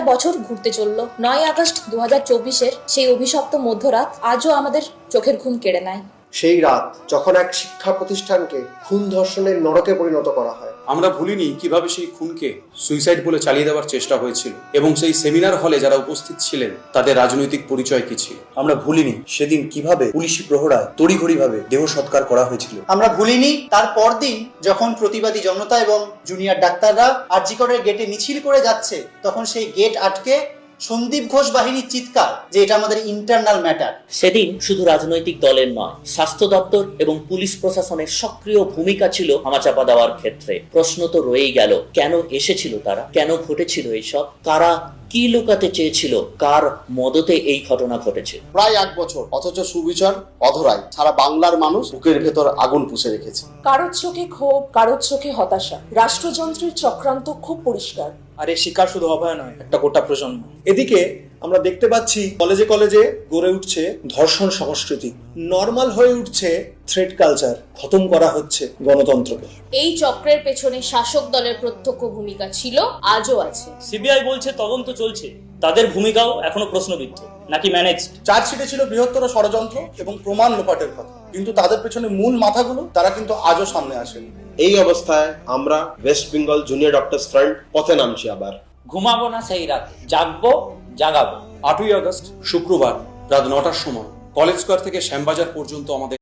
একটা বছর ঘুরতে চলল। নয় আগস্ট দু হাজার চব্বিশের সেই অভিশপ্ত মধ্যরাত আজও আমাদের চোখের ঘুম কেড়ে নেয়। সেই রাত যখন এক শিক্ষা প্রতিষ্ঠানকে খুন ধর্ষণের নরকে পরিণত করা হয়। আমরা ভুলিনি কীভাবে সেই খুনকে সুইসাইড বলে চালিয়ে দেওয়ার চেষ্টা হয়েছিল এবং সেই সেমিনার হলে যারা উপস্থিত ছিলেন তাদের রাজনৈতিক পরিচয় কি ছিল? আমরা ভুলিনি সেদিন কীভাবে পুলিশি প্রহরায় তড়িঘড়িভাবে দেহ সৎকার করা হয়েছিল। আমরা ভুলিনি তার পরদিন যখন প্রতিবাদী জনতা এবং জুনিয়র ডাক্তাররা আরজিকরের গেটে মিছিল করে যাচ্ছে তখন সেই গেট আটকে সন্দীপ ঘোষ বাহিনীর চিৎকার যে এটা আমাদের ইন্টারনাল ম্যাটার সেদিন শুধু রাজনৈতিক দলের নয় স্বাস্থ্য দপ্তর এবং পুলিশ প্রশাসনের সক্রিয় ভূমিকা ছিল হামাচাপা দেওয়ার ক্ষেত্রে। প্রশ্ন তো রয়েই গেল কেন এসেছিল তারা? কেন ঘটেছিল এইসব? কারা কি লুকাতে চেয়েছিল? কার মদতে এই ঘটনা ঘটেছে? প্রায় এক বছর অথচ সুবিচার অধরায় সারা বাংলার মানুষ বুকের ভেতর আগুন পুষে রেখেছে। কারোর চোখে ক্ষোভ কারোর চোখে হতাশা। রাষ্ট্রযন্ত্রের চক্রান্ত খুব পরিষ্কার। আর এই শিকার শুধু অভয় নয় একটা গোটা প্রজন্ম। এদিকে আমরা দেখতে পাচ্ছি কলেজে কলেজে গড়ে উঠছে ধর্ষণ সংস্কৃতি। নর্মাল হয়ে উঠছে থ্রেড কালচার খতম করা হচ্ছে গণতন্ত্রকে। এই চক্রের পেছনে শাসক দলের প্রত্যক্ষ ভূমিকা ছিল আজও আছে। সিবিআই বলছে তদন্ত চলছে। তাদের ভূমিকাও এখনও প্রশ্নবিদ্ধ নাকি ম্যানেজ চার্জশিটে ছিল বৃহত্তর ষড়যন্ত্র এবং প্রমাণ লোপাটের কথা। কিন্তু তাদের পেছনে মূল মাথাগুলো তারা কিন্তু আজও সামনে আসেনি। এই অবস্থায় আমরা West Bengal junior doctors front পথে নামছি আবার। ঘুমাবো না সেই রাত। জাগবো জাগাবো। আটই আগস্ট শুক্রবার রাত নটার সময়। কলেজ স্কোয়ার থেকে শ্যামবাজার পর্যন্ত আমাদের